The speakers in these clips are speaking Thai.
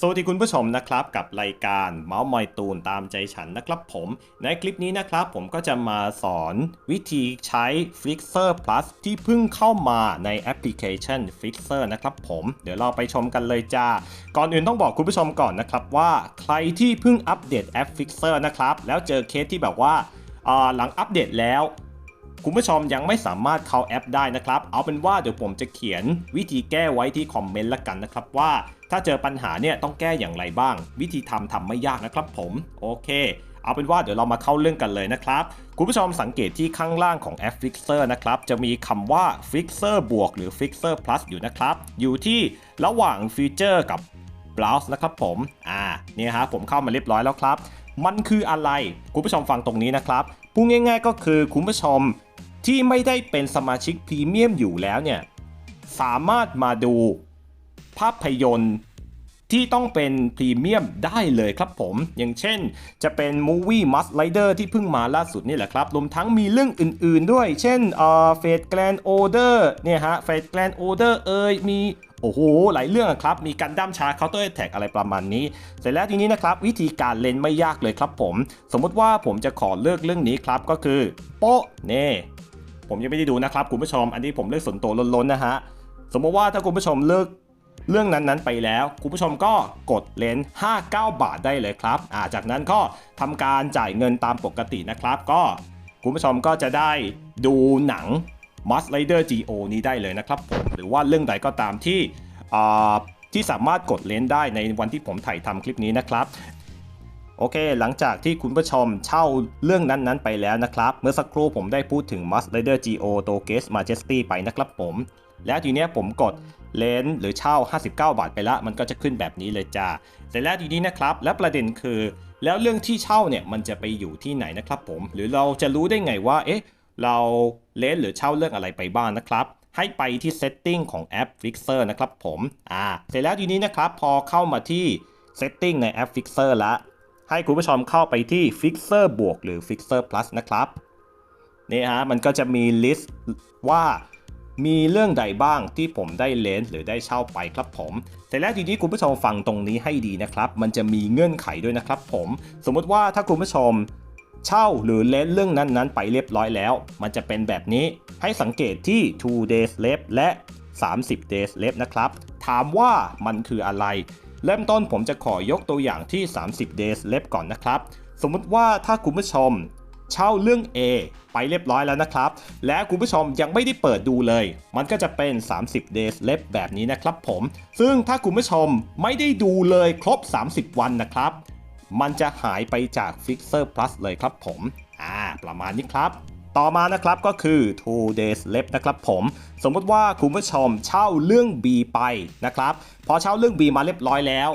สวัสดีคุณผู้ชมนะครับกับรายการเมาส์มอยตูนตามใจฉันนะครับผม ในคลิปนี้นะครับผมก็จะมาสอนวิธีใช้ Fixer Plus ที่เพิ่งเข้ามาในแอปพลิเคชัน Fixer นะครับผมเดี๋ยวเราไปชมกันเลยจ้า ก่อนอื่นต้องบอกคุณผู้ชมก่อนนะครับว่าใครที่เพิ่งอัปเดตแอป Fixer นะครับแล้วเจอเคสที่แบบว่าอ่าหลังอัปเดตแล้ว คุณผู้ชมยังไม่สามารถเข้าแอปได้นะครับ เอาเป็นว่าเดี๋ยวผมจะเขียนวิธีแก้ไว้ที่คอมเมนต์ละกันนะครับว่า ถ้าเจอปัญหาเนี่ยต้องแก้อย่างไรบ้าง วิธีทำทำไม่ยากนะครับผม โอเค เอาเป็นว่าเดี๋ยวเรามาเข้าเรื่องกันเลยนะครับ คุณผู้ชมสังเกตที่ข้างล่างของแอป Fixer นะครับ จะมีคำว่า Fixer บวกหรือ Fixer Plus อยู่นะครับ อยู่ที่ระหว่างฟีเจอร์กับ browse นะครับผม อ่า เนี่ยฮะผมเข้ามาเรียบร้อยแล้วครับ มันคืออะไร คุณผู้ชมฟังตรงนี้นะครับพูดง่ายๆก็คือคุณผู้ชม ที่ไม่ได้เป็นสมาชิกพรีเมียมอยู่แล้วเนี่ย สามารถมาดูภาพยนตร์ที่ต้องเป็นพรีเมียมได้เลยครับผม อย่างเช่น จะเป็น Movie Must Rider ที่เพิ่งมาล่าสุดนี่แหละครับ รวมทั้งมีเรื่องอื่นๆด้วย เช่นเอ่อ Fate Grand Order เนี่ยฮะ Fate Grand Order เอ่ยมีโอ้โห หลายเรื่องครับ มีการดั้มชา Counter Attack อะไรประมาณนี้ เสร็จแล้วทีนี้นะครับ วิธีการเล่นไม่ยากเลยครับผม สมมติว่าผมจะขอเลือกเรื่องนี้ครับก็คือ โป๊ะเน่ ผมยังไม่ได้ดูนะครับคุณผู้ชม อันนี้ผมเลือกส่วนตัวล้นๆนะฮะ สมมติว่าถ้าคุณผู้ชมเลือกเรื่องนั้นๆไปแล้ว คุณผู้ชมก็กดเลน59 บาทได้เลยครับอ่าจากนั้นก็ทำการจ่ายเงินตามปกตินะครับ ก็คุณผู้ชมก็จะได้ดูหนัง Must Rider GO นี้ได้เลยนะครับผมหรือว่าเรื่องใดก็ตามที่ที่สามารถกดเลนได้ในวันที่ผมถ่ายทำคลิปนี้นะครับ โอเค หลังจากที่คุณผู้ชมเช่าเรื่องนั้นๆไปแล้วนะครับ เมื่อสักครู่ผมได้พูดถึง Must Rider GO t o g e s Majesty ไปนะครับผม แล้วทีเนี้ยผมกดเลนหรือเช่า 59 บาทไปละมันก็จะขึ้นแบบนี้เลยจ้าเสร็จแล้วทีนี้นะครับ และประเด็นคือ แล้วเรื่องที่เช่าเนี่ยมันจะไปอยู่ที่ไหนนะครับผม หรือเราจะรู้ได้ไงว่า เอ๊ะ เราเลนหรือเช่าเรื่องอะไรไปบ้างนะครับให้ไปที่ setting ของแอป Fixer นะครับผม อ่า เสร็จแล้วทีนี้นะครับ พอเข้ามาที่ setting ในแอป Fixer ละ ให้คุณผู้ชมเข้าไปที่ Fixer บวกหรือ Fixer Plus นะครับนี่ฮะมันก็จะมีลิสต์ว่ามีเรื่องใดบ้างที่ผมได้เลนส์หรือได้เช่าไปครับผม แต่แล้วทีนี้คุณผู้ชมฟังตรงนี้ให้ดีนะครับ มันจะมีเงื่อนไขด้วยนะครับผม สมมติว่าถ้าคุณผู้ชมเช่าหรือเลนส์เรื่องนั้นๆ ไปเรียบร้อยแล้ว มันจะเป็นแบบนี้ให้สังเกตที่ 2 days left และ 30 days left นะครับ ถามว่ามันคืออะไร เริ่มต้นผมจะขอยกตัวอย่างที่ 30 days left ก่อนนะครับ สมมุติว่าถ้าคุณผู้ชมเช่าเรื่อง A ไปเรียบร้อยแล้วนะครับ และคุณผู้ชมยังไม่ได้เปิดดูเลย มันก็จะเป็น 30 days left แบบนี้นะครับผม ซึ่งถ้าคุณผู้ชมไม่ได้ดูเลยครบ 30 วันนะครับ มันจะหายไปจาก Fixer Plus เลยครับผม อ่า ประมาณนี้ครับ ต่อมานะครับก็คือ2 days left นะครับผม สมมติว่าคุณผู้ชมเช่าเรื่อง B ไปนะครับ พอเช่าเรื่อง B มาเรียบร้อยแล้ว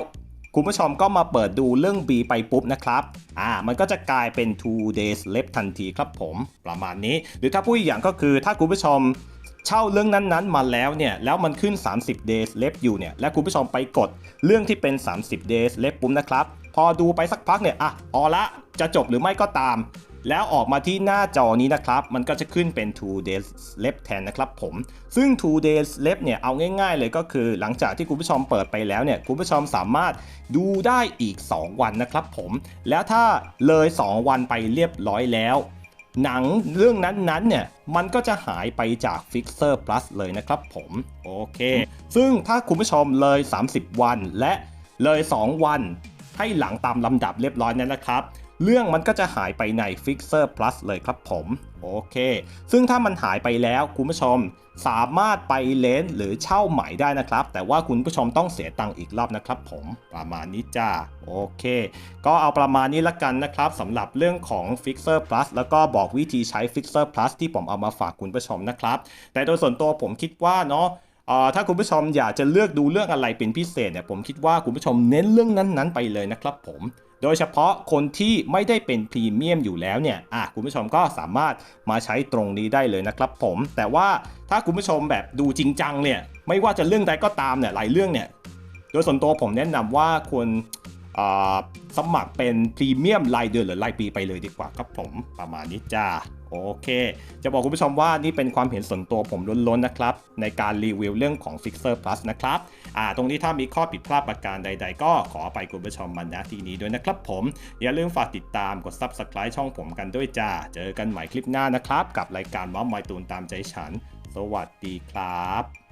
คุณผู้ชมก็มาเปิดดูเรื่อง B ไปปุ๊บนะครับอ่ามันก็จะกลายเป็น2 days left ทันทีครับผม ประมาณนี้ หรือถ้าพูดอีกอย่างก็คือถ้าคุณผู้ชมเช่าเรื่องนั้นๆมาแล้วเนี่ย แล้วมันขึ้น 30 days left อยู่เนี่ย และคุณผู้ชมไปกดเรื่องที่เป็น 30 days left ปุ๊บนะครับ พอดูไปสักพักเนี่ย อะ ออละ จะจบหรือไม่ก็ตาม แล้วออกมาที่หน้าจอนี้นะครับ มันก็จะขึ้นเป็น2 days left แทนนะครับผม ซึ่ง2 days left เนี่ย เอาง่ายๆเลยก็คือ หลังจากที่คุณผู้ชมเปิดไปแล้วเนี่ย คุณผู้ชมสามารถดูได้อีก 2 วันนะครับผม แล้วถ้าเลย 2 วันไปเรียบร้อยแล้วหนังเรื่องนั้นๆเนี่ยมันก็จะหายไปจาก Fixer Plus เลยนะครับผมโอเค ซึ่งถ้าคุณผู้ชมเลย 30 วันและเลย 2 วันให้หลังตามลำดับเรียบร้อยนั้นนะครับ เรื่องมันก็จะหายไปใน Fixer Plus เลยครับผม โอเค ซึ่งถ้ามันหายไปแล้วคุณผู้ชมสามารถไปเลนส์หรือเช่าใหม่ได้นะครับ แต่ว่าคุณผู้ชมต้องเสียตังค์อีกรอบนะครับผมประมาณนี้จ้าโอเค ก็เอาประมาณนี้ละกันนะครับสำหรับเรื่องของ Fixer Plus แล้วก็บอกวิธีใช้ Fixer Plus ที่ผมเอามาฝากคุณผู้ชมนะครับ แต่โดยส่วนตัวผมคิดว่าเนาะถ้าคุณผู้ชมอยากจะเลือกดูเรื่องอะไรเป็นพิเศษเนี่ยผมคิดว่าคุณผู้ชมเน้นเรื่องนั้นๆไปเลยนะครับผม โดยเฉพาะคนที่ไม่ได้เป็นพรีเมียมอยู่แล้วเนี่ยอะคุณผู้ชมก็สามารถมาใช้ตรงนี้ได้เลยนะครับผม แต่ว่าถ้าคุณผู้ชมแบบดูจริงจังเนี่ยไม่ว่าจะเรื่องใดก็ตามเนี่ยหลายเรื่องเนี่ยโดยส่วนตัวผมแนะนำว่าควร สมัครเป็นพรีเมียมรายเดือนหรือรายปีไปเลยดีกว่าครับผมประมาณนี้จ้าโอเค จะบอกคุณผู้ชมว่านี่เป็นความเห็นส่วนตัวผมล้นๆนะครับ ในการรีวิวเรื่องของ Fixer Plus นะครับอ่าตรงนี้ถ้ามีข้อผิดพลาดประการใด ๆ ก็ขออภัยคุณผู้ชมมาณที่นี้ด้วยนะครับผม อย่าลืมฝากติดตามกด Subscribe ช่องผมกันด้วยจ้า เจอกันใหม่คลิปหน้านะครับ กับรายการว้าวไมตูนตามใจฉัน สวัสดีครับ